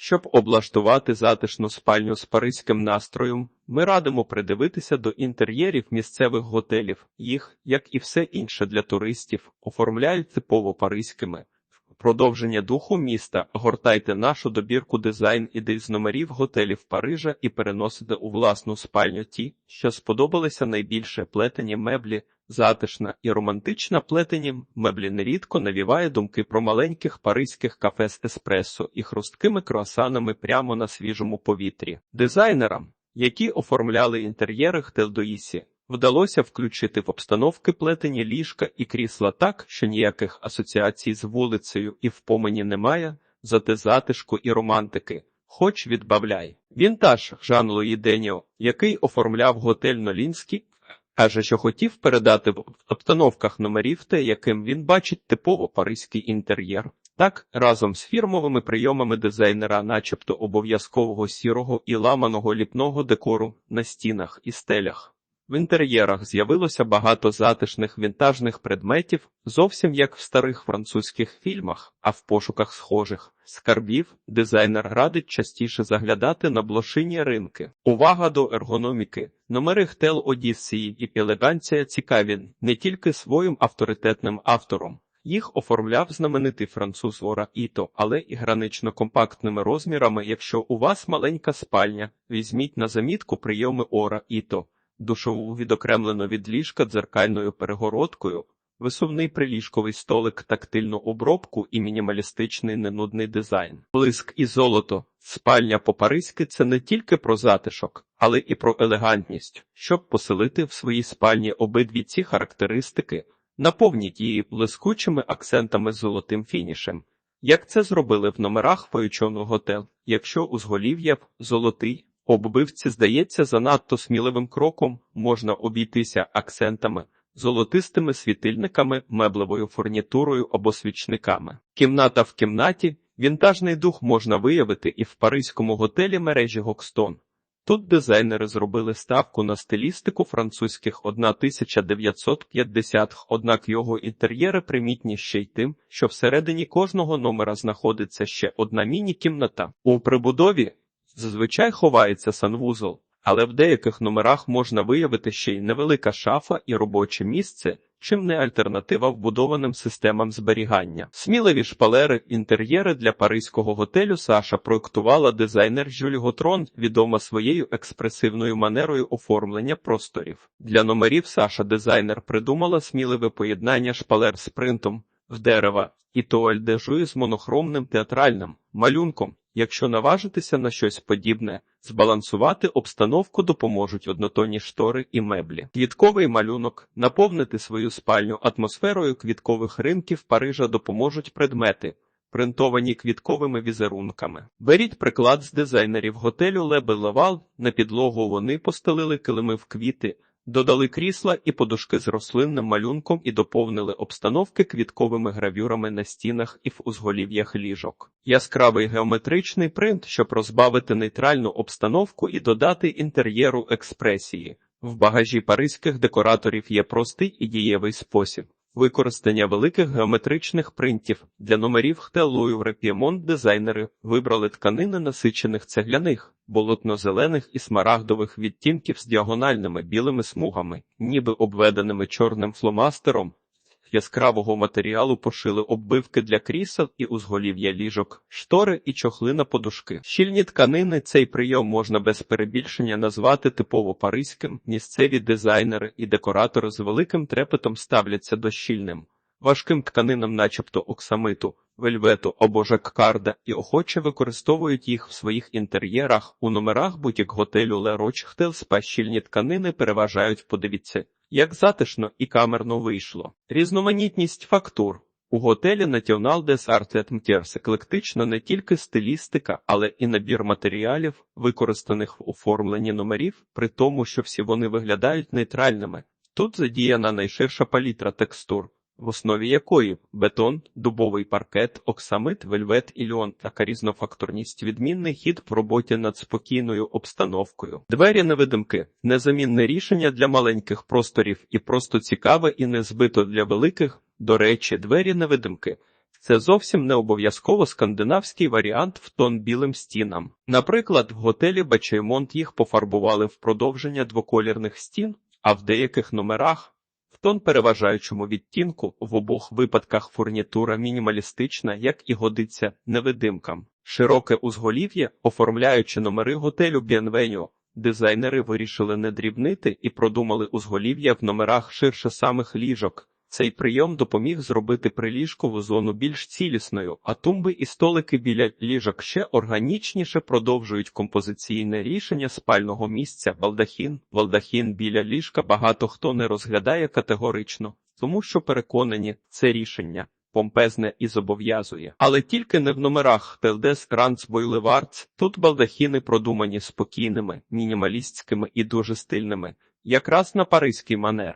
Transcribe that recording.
Щоб облаштувати затишну спальню з паризьким настроєм, ми радимо придивитися до інтер'єрів місцевих готелів. Їх, як і все інше для туристів, оформляють типово паризькими. Продовження духу міста гортайте нашу добірку дизайн ідей з номерів готелів Парижа і переносите у власну спальню ті, що сподобалися найбільше плетені меблі, затишна і романтична плетені меблі нерідко навіває думки про маленьких паризьких кафе з еспресо і хрусткими круасанами прямо на свіжому повітрі. Дизайнерам, які оформляли інтер'єри Хтелдоїсі, Вдалося включити в обстановки плетені ліжка і крісла так, що ніяких асоціацій з вулицею і в помені немає, зате затишку і романтики. Хоч відбавляй. Вінтаж Жан Луї Деніо, який оформляв готель Нолінський, каже, що хотів передати в обстановках номерів те, яким він бачить типово паризький інтер'єр. Так, разом з фірмовими прийомами дизайнера, начебто обов'язкового сірого і ламаного ліпного декору на стінах і стелях. В інтер'єрах з'явилося багато затишних вінтажних предметів, зовсім як в старих французьких фільмах, а в пошуках схожих скарбів дизайнер радить частіше заглядати на блошині ринки. Увага до ергономіки. Номери Хтел Одіссії і елеганція цікаві не тільки своїм авторитетним автором. Їх оформляв знаменитий француз Ора Іто, але і гранично компактними розмірами. Якщо у вас маленька спальня, візьміть на замітку прийоми Ора Іто. Душову відокремлено від ліжка дзеркальною перегородкою, висувний приліжковий столик, тактильну обробку і мінімалістичний ненудний дизайн. Блиск і золото, спальня по-паризьки це не тільки про затишок, але і про елегантність. Щоб поселити в своїй спальні обидві ці характеристики, наповніть її блискучими акцентами золотим фінішем. Як це зробили в номерах Фойчону Готел, якщо узголів'я золотий, Оббивці здається занадто сміливим кроком, можна обійтися акцентами, золотистими світильниками, меблевою фурнітурою або свічниками. Кімната в кімнаті, вінтажний дух можна виявити і в паризькому готелі мережі Гокстон. Тут дизайнери зробили ставку на стилістику французьких 1950-х, однак його інтер'єри примітні ще й тим, що всередині кожного номера знаходиться ще одна міні-кімната. У прибудові Зазвичай ховається санвузол, але в деяких номерах можна виявити ще й невелика шафа і робоче місце, чим не альтернатива вбудованим системам зберігання. Сміливі шпалери інтер'єри для паризького готелю Саша проектувала дизайнер Жюль Готрон, відома своєю експресивною манерою оформлення просторів. Для номерів Саша дизайнер придумала сміливе поєднання шпалер з принтом в дерева і туаль-де-жуї з монохромним театральним малюнком. Якщо наважитися на щось подібне, збалансувати обстановку допоможуть однотонні штори і меблі. Квітковий малюнок, наповнити свою спальню атмосферою квіткових ринків Парижа допоможуть предмети, принтовані квітковими візерунками. Беріть приклад з дизайнерів готелю Лебе Лавал, на підлогу вони постелили килими в квіти. Додали крісла і подушки з рослинним малюнком і доповнили обстановки квітковими гравюрами на стінах і в узголів'ях ліжок. Яскравий геометричний принт, щоб розбавити нейтральну обстановку і додати інтер'єру експресії. В багажі паризьких декораторів є простий і дієвий спосіб. Використання великих геометричних принтів для номерів Хтелуївре П'ємонт дизайнери вибрали тканини насичених цегляних, болотно-зелених і смарагдових відтінків з діагональними білими смугами, ніби обведеними чорним фломастером. Яскравого матеріалу пошили оббивки для крісел і узголів'я ліжок, штори і чохли на подушки. Щільні тканини цей прийом можна без перебільшення назвати типово паризьким. Місцеві дизайнери і декоратори з великим трепетом ставляться до щільним, важким тканинам, начебто оксамиту, вельвету або жаккарда, і охоче використовують їх в своїх інтер'єрах. У номерах бутік готелю Le Roche щільні тканини переважають. Подивіться як затишно і камерно вийшло. Різноманітність фактур. У готелі National des Arts еклектично не тільки стилістика, але і набір матеріалів, використаних в оформленні номерів, при тому, що всі вони виглядають нейтральними. Тут задіяна найширша палітра текстур, в основі якої бетон, дубовий паркет, оксамит, вельвет і льон, така різнофакторність, відмінний хід в роботі над спокійною обстановкою. Двері невидимки незамінне рішення для маленьких просторів і просто цікаве і не збито для великих. До речі, двері невидимки. Це зовсім не обов'язково скандинавський варіант в тон білим стінам. Наприклад, в готелі Бачеймонт їх пофарбували в продовження двоколірних стін, а в деяких номерах тон переважаючому відтінку в обох випадках фурнітура мінімалістична, як і годиться невидимкам. Широке узголів'я, оформляючи номери готелю Б'єнвеню, дизайнери вирішили не дрібнити і продумали узголів'я в номерах ширше самих ліжок. Цей прийом допоміг зробити приліжкову зону більш цілісною, а тумби і столики біля ліжок ще органічніше продовжують композиційне рішення спального місця балдахін. Балдахін біля ліжка багато хто не розглядає категорично, тому що переконані це рішення. Помпезне і зобов'язує, але тільки не в номерах Телдес Ранц Бойлевардс. Тут балдахіни продумані спокійними, мінімалістськими і дуже стильними, якраз на паризький манер.